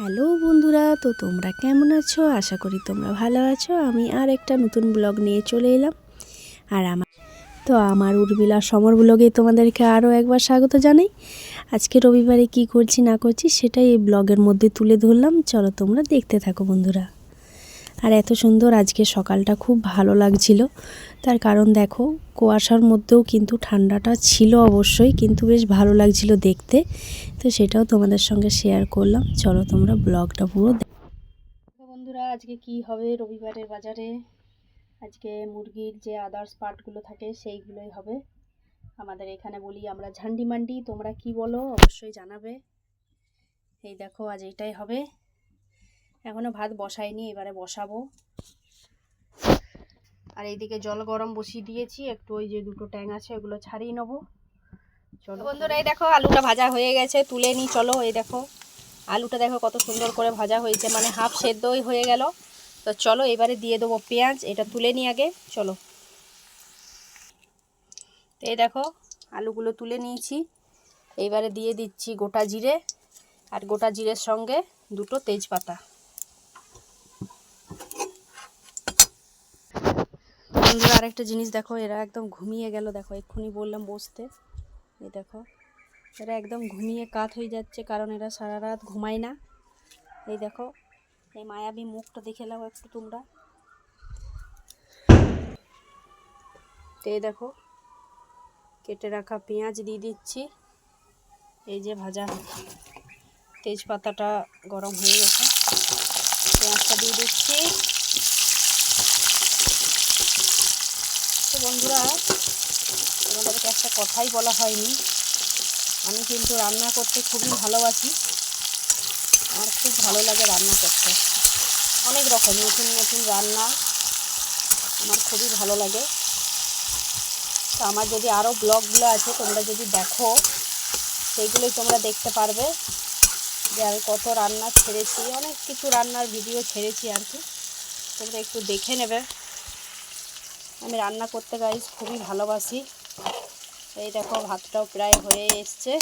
Hello বন্ধুরা, তো তোমরা কেমন আছো? আশা করি তোমরা ভালো আছো। আমি আর একটা নতুন ব্লগ নিয়ে চলে এলাম। আর আমার তো আমার উর্বিলা সমর ব্লগে তোমাদেরকে আরও একবার স্বাগত জানাই। আজকে রবিবারে কি করছি না করছি সেটাই এই ব্লগের মধ্যে তুলে ধরলাম। চলো তোমরা দেখতে থাকো বন্ধুরা। আর এত সুন্দর আজকে সকালটা খুব ভালো লাগছিল। তার কারণ দেখো, কুয়াশার মধ্যেও কিন্তু ঠান্ডাটা ছিল অবশ্যই, কিন্তু বেশ ভালো লাগছিল দেখতে। তো সেটাও তোমাদের সঙ্গে শেয়ার করলাম। চলো তোমরা ব্লগটা পুরো বন্ধুরা, আজকে কি হবে রবিবারের বাজারে? আজকে মুরগির যে আদার্স পার্টগুলো থাকে, সেইগুলোই হবে। আমাদের এখানে বলি আমরা ঝান্ডি মান্ডি তোমরা কি বলো? অবশ্যই জানাবে। এই দেখো, আজ এটাই হবে। এখনও ভাত বসাইনি, এবারে বসাবো। আর এইদিকে জল গরম বসিয়ে দিয়েছি, একটু ওই যে দুটো ট্যাং আছে ওগুলো ছাড়িয়ে নেব। চলো। বন্ধুরা, এই দেখো আলুটা ভাজা হয়ে গেছে, তুলে নিই, চলো, এই দেখো। আলুটা দেখো কত সুন্দর করে ভাজা হয়েছে মানে হাফ সেদ্ধই হয়ে গেল। তো চলো, এবারে দিয়ে দেবো পেঁয়াজ, এটা তুলে নিই আগে, চলো। তো এই দেখো, আলুগুলো তুলে নিয়েছি। এইবারে দিয়ে দিচ্ছি গোটা জিরে, আর গোটা জিরের সঙ্গে দুটো তেজপাতা। বন্ধুরা, আরেকটা জিনিস দেখো, এরা একদম ঘুমিয়ে গেল, দেখো, এক্ষুনি বললাম বসতে। এই দেখো, এরা একদম ঘুমিয়ে কাত হয়ে যাচ্ছে, কারণ এরা সারা রাত ঘুমায় না। এই দেখো, এই মায়াবী মুখটা দেখে নাও একটু তোমরা। এই দেখো, কেটে রাখা পেঁয়াজ দিয়ে দিচ্ছি। এই যে ভাজা তেজপাতাটা গরম হয়ে গেছে, পেঁয়াজটা দিয়ে দিচ্ছি। তো বন্ধুরা, তোমাদেরকে একটা কথাই বলা হয়নি। আমি কিন্তু রান্না করতে খুবই ভালোবাসি। আমার খুব ভালো লাগে রান্না করতে। অনেক রকম, নতুন নতুন রান্না আমার খুবই ভালো লাগে। তো আমার যদি আরও ব্লগগুলো আছে, তোমরা যদি দেখো, সেইগুলোই তোমরা দেখতে পারবে যে আমি কত রান্না ছেড়েছি। অনেক কিছু রান্নার ভিডিও ছেড়েছি আর কি। তোমরা একটু দেখে নেবে। আমি রান্না করতে গাইজ খুবই ভালোবাসি। এই দেখো, ভাতটাও প্রায় হয়ে এসছে।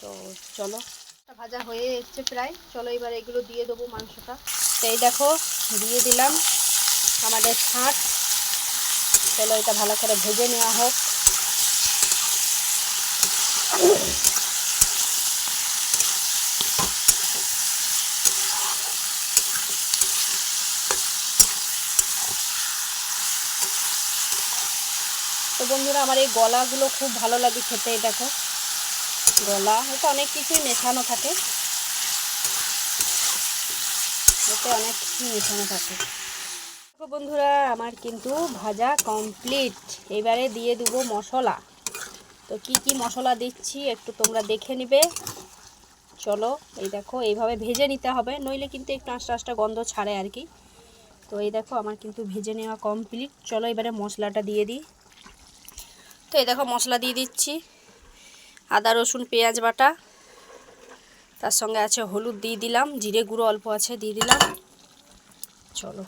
তো চলো। ভাজা হয়ে এসছে প্রায়। চলো এবার এগুলো দিয়ে দেবো মাংসটা। তো এই দেখো, দিয়ে দিলাম আমাদের ছাঁট। চলো এটা ভালো করে ভেজে নেওয়া হোক। তো বন্ধুরা, আমার এই গলাগুলো খুব ভালো লাগে খেতে দেখো। গলা হয়তো অনেক কিছুই মেশানো থাকে। এতে অনেক কিছুই মেশানো থাকে। বন্ধুরা, আমার কিন্তু ভাজা কমপ্লিট এবারে দিয়ে দেবো মশলা। তো কি কি মশলা দিচ্ছি একটু তোমরা দেখে নিবে। চলো, এই দেখো, এইভাবে ভেজে নিতে হবে। নইলে কিন্তু একটু আস্তে আস্তে গন্ধ ছাড়ে আর কি। তো এই দেখো, আমার কিন্তু ভেজে নেওয়া কমপ্লিট চলো এবারে মশলাটা দিয়ে দিই। তো এই দেখো মশলা দিয়ে দিচ্ছি। আদা, রসুন, পেঁয়াজ বাটা। তার সঙ্গে আছে হলুদ দিয়ে দিলাম। জিরে গুঁড়ো অল্প আছে, দিয়ে দিলাম। চলো।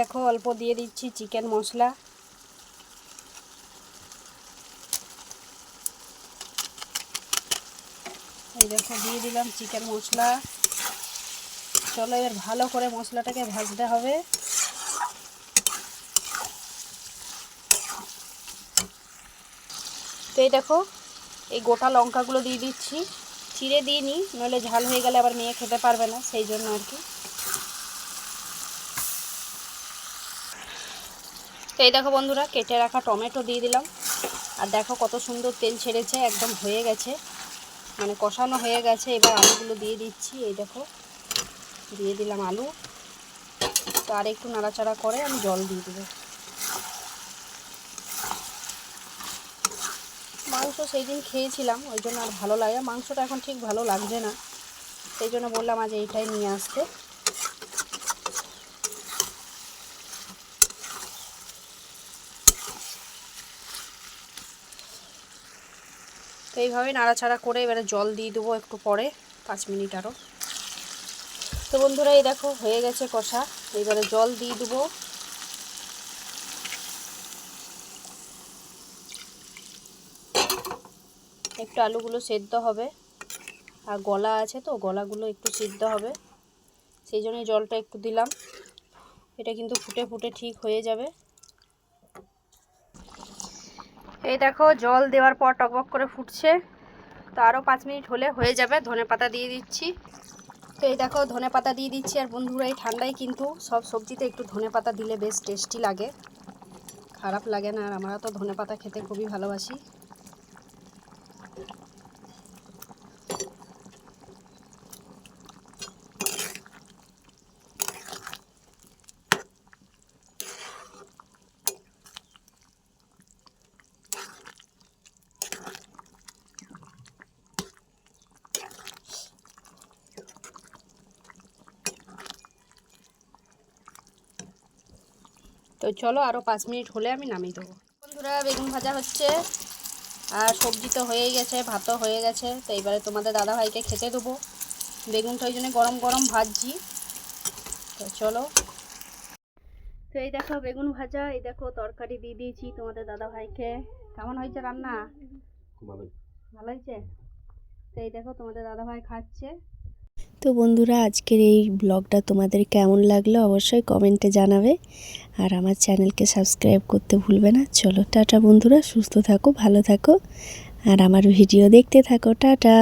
দেখো, অল্প দিয়ে দিচ্ছি চিকেন মশলা। এই দেখো, দিয়ে দিলাম চিকেন মশলা। চলো, এবার ভালো করে মশলাটাকে ভাজতে হবে। তো এই দেখো, এই গোটা লঙ্কাগুলো দিয়ে দিচ্ছি। চিড়ে দিইনি, নইলে ঝাল হয়ে গেলে আবার মেয়ে খেতে পারবে না, সেই জন্য আর কি। তো এই দেখো বন্ধুরা, কেটে রাখা টমেটো দিয়ে দিলাম। আর দেখো কত সুন্দর তেল ছেড়েছে, একদম হয়ে গেছে। মানে কষানো হয়ে গেছে, এবার আলুগুলো দিয়ে দিচ্ছি। এই দেখো, দিয়ে দিলাম আলু। তো আর একটু নাড়াচাড়া করে আমি জল দিয়ে দেবো। মাংস সেই দিন খেয়েছিলাম, ওই জন্য আর ভালো লাগে। মাংসটা এখন ঠিক ভালো লাগছে না। সেই জন্য বললাম আজ এইটাই নিয়ে আসতে। এইভাবে নাড়াচাড়া করে এবারে জল দিয়ে দেবো একটু পরে, পাঁচ মিনিট আরও তো বন্ধুরা, এই দেখো, হয়ে গেছে কষা। এবারে জল দিয়ে দেবো। একটু আলুগুলো সেদ্ধ হবে। আর গলা আছে তো, গলাগুলো একটু সিদ্ধ হবে। সেই জন্যই জলটা একটু দিলাম। এটা কিন্তু ফুটে ফুটে ঠিক হয়ে যাবে। এই দেখো, জল দেওয়ার পর টকবক করে ফুটছে। তো আরও পাঁচ মিনিট হলে হয়ে যাবে, ধনে পাতা দিয়ে দিচ্ছি। তো এই দেখো, ধনে পাতা দিয়ে দিচ্ছি। আর বন্ধুরা, এই ঠান্ডায় কিন্তু সব সবজিতে একটু ধনে পাতা দিলে বেশ টেস্টি লাগে। খারাপ লাগে না, আর আমরা তো ধনে পাতা খেতে খুবই ভালোবাসি। তো চলো আরও পাঁচ মিনিট হলে আমি নামিয়ে দেবো। বন্ধুরা বেগুন ভাজা হচ্ছে আর সবজি তো হয়েই গেছে ভাতও হয়ে গেছে। তো এইবারে তোমাদের দাদাভাইকে খেতে দেবো। বেগুনটা ওই জন্য গরম গরম ভাজছি। তো চলো। তো এই দেখো বেগুন ভাজা এই দেখো তরকারি দিয়ে দিয়েছি তোমাদের দাদাভাইকে। কেমন হয়েছে রান্না? ভালো হয়েছে? তো এই দেখো তোমাদের দাদাভাই খাচ্ছে। তো বন্ধুরা, আজকের এই ব্লগটা তোমাদের কেমন লাগল অবশ্যই কমেন্টে জানাবে। আর আমার চ্যানেলকে সাবস্ক্রাইব করতে ভুলবে না। চলো, টাটা বন্ধুরা, সুস্থ থাকো, ভালো থাকো। আর আমার ভিডিও দেখতে থাকো, টাটা।